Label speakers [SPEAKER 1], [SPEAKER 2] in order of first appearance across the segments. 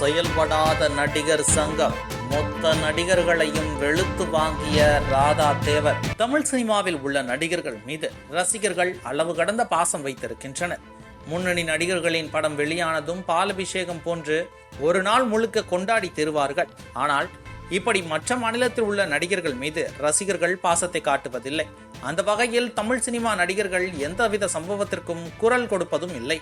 [SPEAKER 1] செயல்படாத நடிகர் சங்கம். மொத்த நடிகர்களையும் வெளுத்து வாங்கிய ராதா தேவர் தமிழ் சினிமாவில் உள்ள நடிகர்கள் மீது ரசிகர்கள் அளவு கடந்த பாசம் வைத்திருக்கின்றனர். முன்னணி நடிகர்களின் படம் வெளியானதும் பாலபிஷேகம் போன்று ஒரு நாள் முழுக்க கொண்டாடி தருவார்கள். ஆனால் இப்படி மற்ற மாநிலத்தில் உள்ள நடிகர்கள் மீது ரசிகர்கள் பாசத்தை காட்டுவதில்லை. அந்த வகையில் தமிழ் சினிமா நடிகர்கள் எந்தவித சம்பவத்திற்கும் குரல் கொடுப்பதும் இல்லை.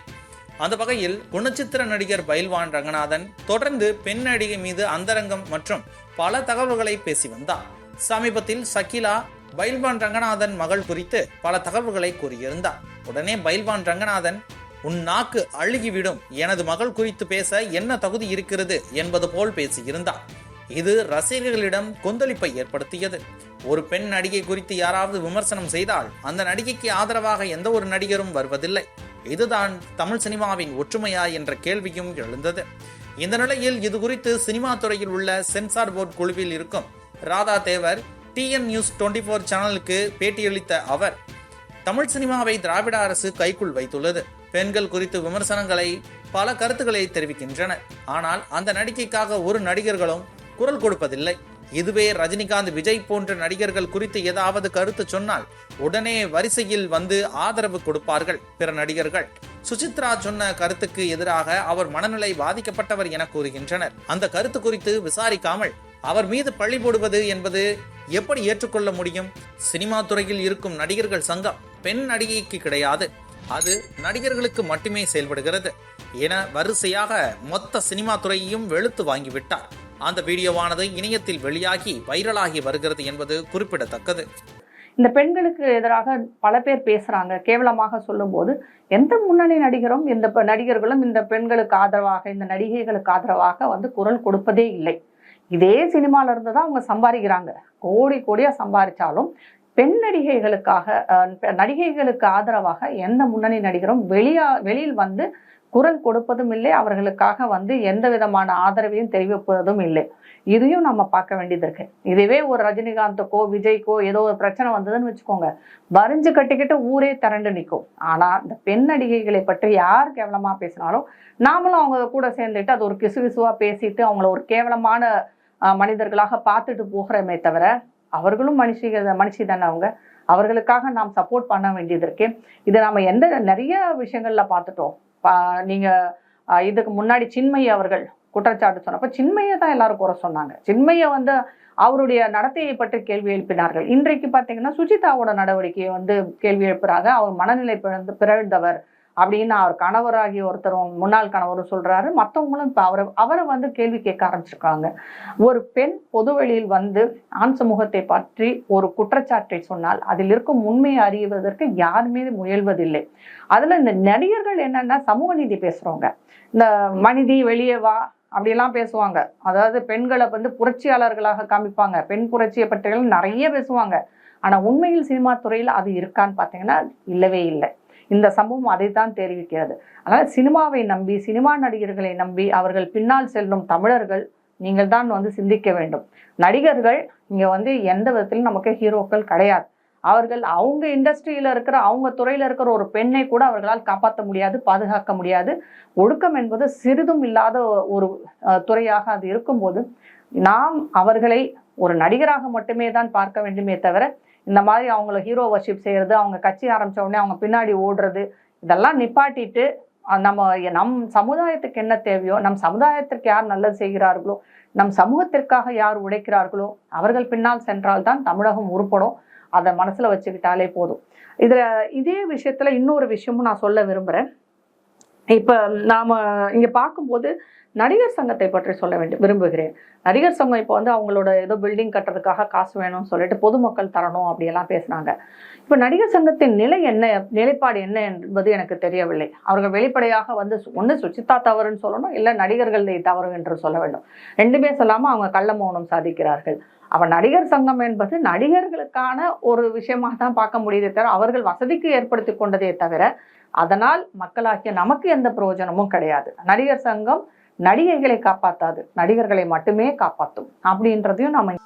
[SPEAKER 1] அந்த வகையில் குணச்சித்திர நடிகர் பைல்வான் ரங்கநாதன் தொடர்ந்து பெண் நடிகை மீது அந்தரங்கம் மற்றும் பல தகவல்களை பேசி வந்தார். சமீபத்தில் சகிலா பைல்வான் ரங்கநாதன் மகள் குறித்து பல தகவல்களை கூறியிருந்தார். உடனே பைல்வான் ரங்கநாதன் உன் நாக்கு அழுகிவிடும். எனது மகள் குறித்து பேச என்ன தகுதி இருக்கிறது? என்பது போல் பேசியிருந்தார். இது ரசிகர்களிடம் கொந்தளிப்பை ஏற்படுத்தியது. ஒரு பெண் நடிகை குறித்து யாராவது விமர்சனம் செய்தால் அந்த நடிகைக்கு ஆதரவாக எந்த ஒரு நடிகரும் வருவதில்லை. இதுதான் தமிழ் சினிமாவின் ஒற்றுமையா என்ற கேள்வியும் எழுந்தது. இந்த நிலையில் இது குறித்து சினிமா துறையில் உள்ள சென்சார் போர்டு குழுவில் இருக்கும் Radha Devar TN news twenty four சேனலுக்கு பேட்டியளித்த அவர் தமிழ் சினிமாவை திராவிட அரசு கைக்குள் வைத்துள்ளது. பெண்கள் குறித்து விமர்சனங்களை பல கருத்துக்களை தெரிவிக்கின்றனர். ஆனால் அந்த நடிகைக்காக ஒரு நடிகர்களும் குரல் கொடுப்பதில்லை. இதுவே ரஜினிகாந்த் விஜய் போன்ற நடிகர்கள் குறித்து ஏதாவது கருத்து சொன்னால் உடனே வரிசையில் வந்து ஆதரவு கொடுப்பார்கள் பிற நடிகர்கள். சுசித்ரா சொன்ன கருத்துக்கு எதிராக அவர் மனநிலை பாதிக்கப்பட்டவர் என கூறுகின்றனர். அந்த கருத்து குறித்து விசாரிக்காமல் அவர் மீது பழி போடுவது என்பது எப்படி ஏற்றுக்கொள்ள முடியும்? சினிமா துறையில் இருக்கும் நடிகர்கள் சங்கம் பெண் நடிகைக்கு கிடையாது. அது நடிகர்களுக்கு மட்டுமே செயல்படுகிறது. என வரிசையாக மொத்த சினிமா துறையையும் வெளுத்து வாங்கிவிட்டார். அந்த வீடியோவானது இணையத்தில் வெளியாகி வைரலாகி வருகிறது என்பது குறிப்பிடத்தக்கது.
[SPEAKER 2] இந்த பெண்களுக்கு எதிராக பல பேர் பேசுறாங்க. கேவலமாக சொல்லும்போது எந்த முன்னணி நடிகரும் இந்த நடிகர்களும் இந்த பெண்களுக்கு ஆதரவாக இந்த நடிகைகளுக்கு ஆதரவாக வந்து குரல் கொடுப்பதே இல்லை. இதே சினிமாவில் இருந்து தான் அவங்க சம்பாதிக்கிறாங்க. கோடி கோடியாக சம்பாதிச்சாலும் பெண் நடிகைகளுக்காக நடிகைகளுக்கு ஆதரவாக எந்த முன்னணி நடிகரும் வெளியா வெளியில் வந்து குரல் கொடுப்பதும் இல்லை அவர்களுக்காக வந்து எந்த விதமான ஆதரவையும் தெரிவிப்பதும் இல்லை. இதையும் நம்ம பார்க்க வேண்டியது இருக்கு. இதுவே ஒரு ரஜினிகாந்துக்கோ விஜய்க்கோ ஏதோ ஒரு பிரச்சனை வந்ததுன்னு வச்சுக்கோங்க. வரிஞ்சு கட்டிக்கிட்டு ஊரே திரண்டு நிற்கும் ஆனால் இந்த பெண் நடிகைகளை பற்றி யார் கேவலமாக பேசினாலும் நாமளும் அவங்க கூட சேர்ந்துட்டு அது ஒரு கிசுகிசுவா பேசிட்டு அவங்கள ஒரு கேவலமான மனிதர்களாக பார்த்துட்டு போகிறோமே தவிர அவர்களும் மனுஷிக மனுஷி தானே அவங்க. அவர்களுக்காக நாம் சப்போர்ட் பண்ண வேண்டியது இருக்கு. இதை நாம் எந்த நிறைய விஷயங்கள்ல பார்த்துட்டோம். நீங்கள் நீங்க இதுக்கு முன்னாடி சின்மயி அவர்கள் குற்றச்சாட்டு சொன்னப்ப சின்மையை தான் எல்லாரும் குறை சொன்னாங்க. சின்மையை வந்து அவருடைய நடத்தையை பற்றி கேள்வி எழுப்பினார்கள். இன்றைக்கு பார்த்தீங்கன்னா சுஜிதாவோட நடவடிக்கையை வந்து கேள்வி எழுப்புறாங்க. அவர் மனநிலை பிறந்து பிறழ்ந்தவர். அப்படின்னு அவர் கணவராகிய ஒருத்தரும் முன்னாள் கணவரும் சொல்றாரு. மற்றவங்களும் இப்போ அவரை அவரை வந்து கேள்வி கேட்க ஆரம்பிச்சிருக்காங்க. ஒரு பெண் பொதுவெளியில் வந்து ஆண் சமூகத்தை பற்றி ஒரு குற்றச்சாட்டை சொன்னால் அதில் இருக்கும் உண்மையை அறிவதற்கு யாருமே முயல்வதில்லை. அதுல இந்த நடிகர்கள் என்னன்னா சமூக நீதி பேசுறவங்க. இந்த மனிதி வெளியே வா அப்படியெல்லாம் பேசுவாங்க. அதாவது பெண்களை வந்து புரட்சியாளர்களாக காமிப்பாங்க. பெண் புரட்சியை பற்றிகள் நிறைய பேசுவாங்க. ஆனால் உண்மையில் சினிமா துறையில் அது இருக்கான்னு பார்த்தீங்கன்னா இல்லவே இல்லை. இந்த சம்பவம் அதைத்தான் தெரிவிக்கிறது. அதனால் சினிமாவை நம்பி சினிமா நடிகர்களை நம்பி அவர்கள் பின்னால் செல்லும் தமிழர்கள் நீங்கள் தான் வந்து சிந்திக்க வேண்டும். நடிகர்கள் இங்கே வந்து எந்த விதத்திலும் நமக்கு ஹீரோக்கள் கிடையாது. அவர்கள் அவங்க இண்டஸ்ட்ரியில் இருக்கிற அவங்க துறையில் இருக்கிற ஒரு பெண்ணை கூட அவர்களால் காப்பாற்ற முடியாது பாதுகாக்க முடியாது. ஒடுக்கம் என்பது சிறிதும் இல்லாத ஒரு துறையாக அது இருக்கும்போது நாம் அவர்களை ஒரு நடிகராக மட்டுமே தான் பார்க்க வேண்டுமே தவிர இந்த மாதிரி அவங்கள ஹீரோ வர்ஷிப் செய்கிறது அவங்க கட்சி ஆரம்பித்த உடனே அவங்க பின்னாடி ஓடுறது இதெல்லாம் நிப்பாட்டிட்டு நம்ம நம் சமுதாயத்துக்கு என்ன தேவையோ நம் சமுதாயத்திற்கு யார் நல்லது செய்கிறார்களோ நம் சமூகத்திற்காக யார் உழைக்கிறார்களோ அவர்கள் பின்னால் சென்றால்தான் தமிழகம் உருப்படும். அதை மனசில் வச்சுக்கிட்டாலே போதும். இதில் இதே விஷயத்தில் இன்னொரு விஷயமும் நான் சொல்ல விரும்புகிறேன் இப்போ நாம இங்கே பார்க்கும்போது நடிகர் சங்கத்தை பற்றி சொல்ல வேண்டும் விரும்புகிறேன். நடிகர் சங்கம் இப்போ வந்து அவங்களோட ஏதோ பில்டிங் கட்டுறதுக்காக காசு வேணும்னு சொல்லிட்டு பொதுமக்கள் தரணும் அப்படியெல்லாம் பேசுனாங்க. இப்போ நடிகர் சங்கத்தின் நிலை என்ன நிலைப்பாடு என்ன என்பது எனக்கு தெரியவில்லை. அவர்கள் வெளிப்படையாக வந்து ஒன்று சுச்சிதா தவறுன்னு சொல்லணும் இல்லை நடிகர்கள் தவறு என்று சொல்ல வேண்டும். ரெண்டுமே சொல்லாமல் அவங்க கள்ள மௌனம் சாதிக்கிறார்கள். அப்போ நடிகர் சங்கம் என்பது நடிகர்களுக்கான ஒரு விஷயமாக தான் பார்க்க முடியுதே தவிர அவர்கள் வசதிக்கு ஏற்படுத்தி கொண்டதே தவிர அதனால் மக்களாகிய நமக்கு எந்த பிரயோஜனமும் கிடையாது. நடிகர் சங்கம் நடிகைகளை காப்பாற்றாது நடிகர்களை மட்டுமே காப்பாற்றும் அப்படின்றதையும் நம்ம